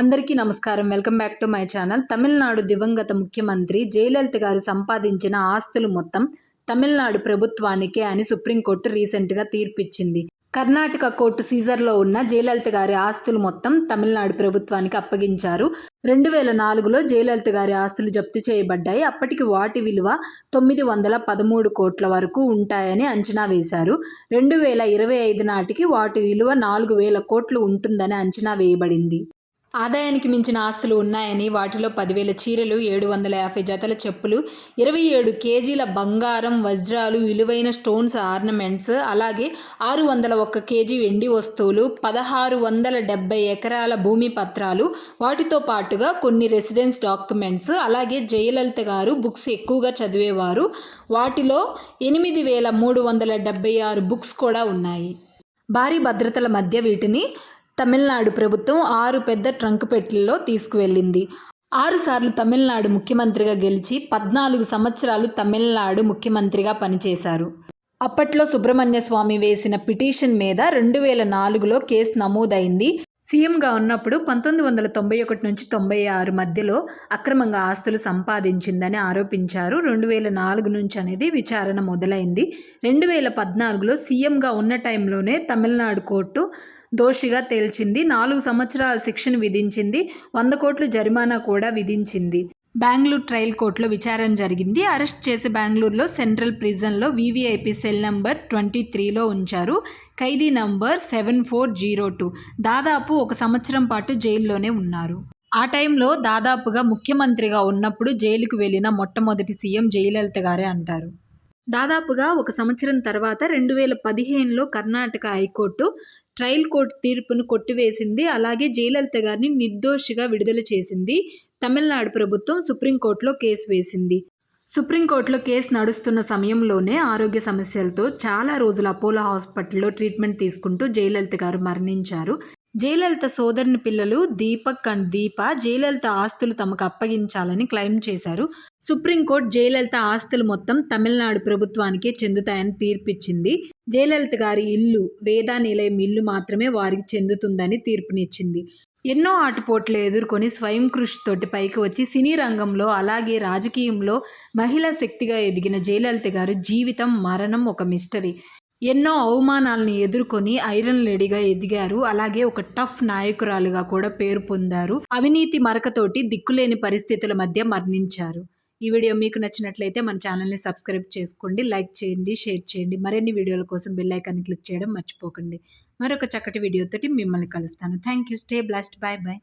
అందరికీ నమస్కారం. Welcome back to my channel. Tamil Nadu దివంగత ముఖ్యమంత్రి జయలలిత గారు సంపాదించిన ఆస్తులు మొత్తం తమిళనాడు ప్రభుత్వానికే అని సుప్రీంకోర్టు రీసెంట్గా తీర్పిచ్చింది. కర్ణాటక కోర్టు సీజర్లో ఉన్న జయలలిత గారి ఆస్తులు మొత్తం తమిళనాడు ప్రభుత్వానికి అప్పగించారు. రెండు వేల నాలుగులో జయలలిత గారి ఆస్తులు జప్తు చేయబడ్డాయి. అప్పటికి వాటి విలువ తొమ్మిది వందల పదమూడు కోట్ల వరకు ఉంటాయని అంచనా వేశారు. రెండు వేల ఇరవై ఐదు నాటికి వాటి విలువ నాలుగు వేల కోట్లు ఉంటుందని అంచనా వేయబడింది. ఆదాయానికి మించిన ఆస్తులు ఉన్నాయని వాటిలో పదివేల చీరలు ఏడు వందల యాభై జతల చెప్పులు ఇరవై ఏడు కేజీల బంగారం వజ్రాలు విలువైన స్టోన్స్ ఆర్నమెంట్స్ అలాగే ఆరు వందల ఒక్క కేజీ వెండి వస్తువులు పదహారు వందల డెబ్బై ఎకరాల భూమి పత్రాలు వాటితో పాటుగా కొన్ని రెసిడెన్స్ డాక్యుమెంట్స్ అలాగే జయలలిత గారు బుక్స్ ఎక్కువగా చదివేవారు. వాటిలో ఎనిమిది వేల మూడు వందల డెబ్బై ఆరు బుక్స్ కూడా ఉన్నాయి. భారీ భద్రతల మధ్య వీటిని తమిళనాడు ప్రభుత్వం ఆరు పెద్ద ట్రంక్ పెట్టెల్లో తీసుకువెళ్ళింది. ఆరుసార్లు తమిళనాడు ముఖ్యమంత్రిగా గెలిచి పద్నాలుగు సంవత్సరాలు తమిళనాడు ముఖ్యమంత్రిగా పనిచేశారు. అప్పట్లో సుబ్రహ్మణ్య స్వామి వేసిన పిటిషన్ మీద రెండు వేల నాలుగులో కేసు నమోదైంది. సీఎంగా ఉన్నప్పుడు పంతొమ్మిది వందల తొంభై ఒకటి నుంచి తొంభై ఆరు మధ్యలో అక్రమంగా ఆస్తులు సంపాదించిందని ఆరోపించారు. రెండు వేల నాలుగు నుంచి అనేది విచారణ మొదలైంది. రెండు వేల పద్నాలుగులో సీఎంగా ఉన్న టైంలోనే తమిళనాడు కోర్టు దోషిగా తేల్చింది. నాలుగు సంవత్సరాల శిక్షను విధించింది. వంద కోట్ల జరిమానా కూడా విధించింది. బెంగళూరు ట్రయల్ కోర్టులో విచారణ జరిగింది. అరెస్ట్ చేసి బెంగళూరులో సెంట్రల్ ప్రిజన్లో వీవీఐపీ సెల్ నంబర్ ట్వంటీ త్రీలో ఉంచారు. ఖైదీ number seven four zero two. దాదాపు ఒక సంవత్సరం పాటు జైల్లోనే ఉన్నారు. ఆ టైంలో దాదాపుగా ముఖ్యమంత్రిగా ఉన్నప్పుడు జైలుకు వెళ్ళిన మొట్టమొదటి సీఎం జయలలిత గారే అంటారు. దాదాపుగా ఒక సంవత్సరం తర్వాత రెండు వేల పదిహేనులో కర్ణాటక హైకోర్టు ట్రయల్ కోర్టు తీర్పును కొట్టివేసింది. అలాగే జయలలిత గారిని నిర్దోషిగా విడుదల చేసింది. తమిళనాడు ప్రభుత్వం సుప్రీంకోర్టులో కేసు వేసింది. సుప్రీంకోర్టులో కేసు నడుస్తున్న సమయంలోనే ఆరోగ్య సమస్యలతో చాలా రోజులు అపోలో హాస్పిటల్లో ట్రీట్మెంట్ తీసుకుంటూ జయలలిత గారు మరణించారు. జయలలిత సోదరుని పిల్లలు దీపక్ అండ్ దీప జయలలిత ఆస్తులు తమకు అప్పగించాలని క్లెయిమ్ చేశారు. సుప్రీంకోర్టు జయలలిత ఆస్తులు మొత్తం తమిళనాడు ప్రభుత్వానికే చెందుతాయని తీర్పిచ్చింది. జయలలిత గారి ఇల్లు వేదా నిలయం ఇల్లు మాత్రమే వారికి చెందుతుందని తీర్పునిచ్చింది. ఎన్నో ఆటుపోట్లు ఎదుర్కొని స్వయం కృషితోటి పైకి వచ్చి సినీ రంగంలో అలాగే రాజకీయంలో మహిళా శక్తిగా ఎదిగిన జయలలిత గారు జీవితం మరణం ఒక మిస్టరీ. ఎన్నో అవమానాలను ఎదుర్కొని ఐరన్ లేడీగా ఎదిగారు. అలాగే ఒక టఫ్ నాయకురాలుగా కూడా పేరు పొందారు. అవినీతి మరకతోటి దిక్కులేని పరిస్థితుల మధ్య మరణించారు. ఈ వీడియో మీకు నచ్చినట్లయితే మన ఛానల్ని సబ్స్క్రైబ్ చేసుకోండి లైక్ చేయండి షేర్ చేయండి. మరిన్ని వీడియోల కోసం బెల్ ఐకాన్ని క్లిక్ చేయడం మర్చిపోకండి. మరొక చక్కటి వీడియోతోటి మిమ్మల్ని కలుస్తాను. Thank you stay blessed. Bye bye.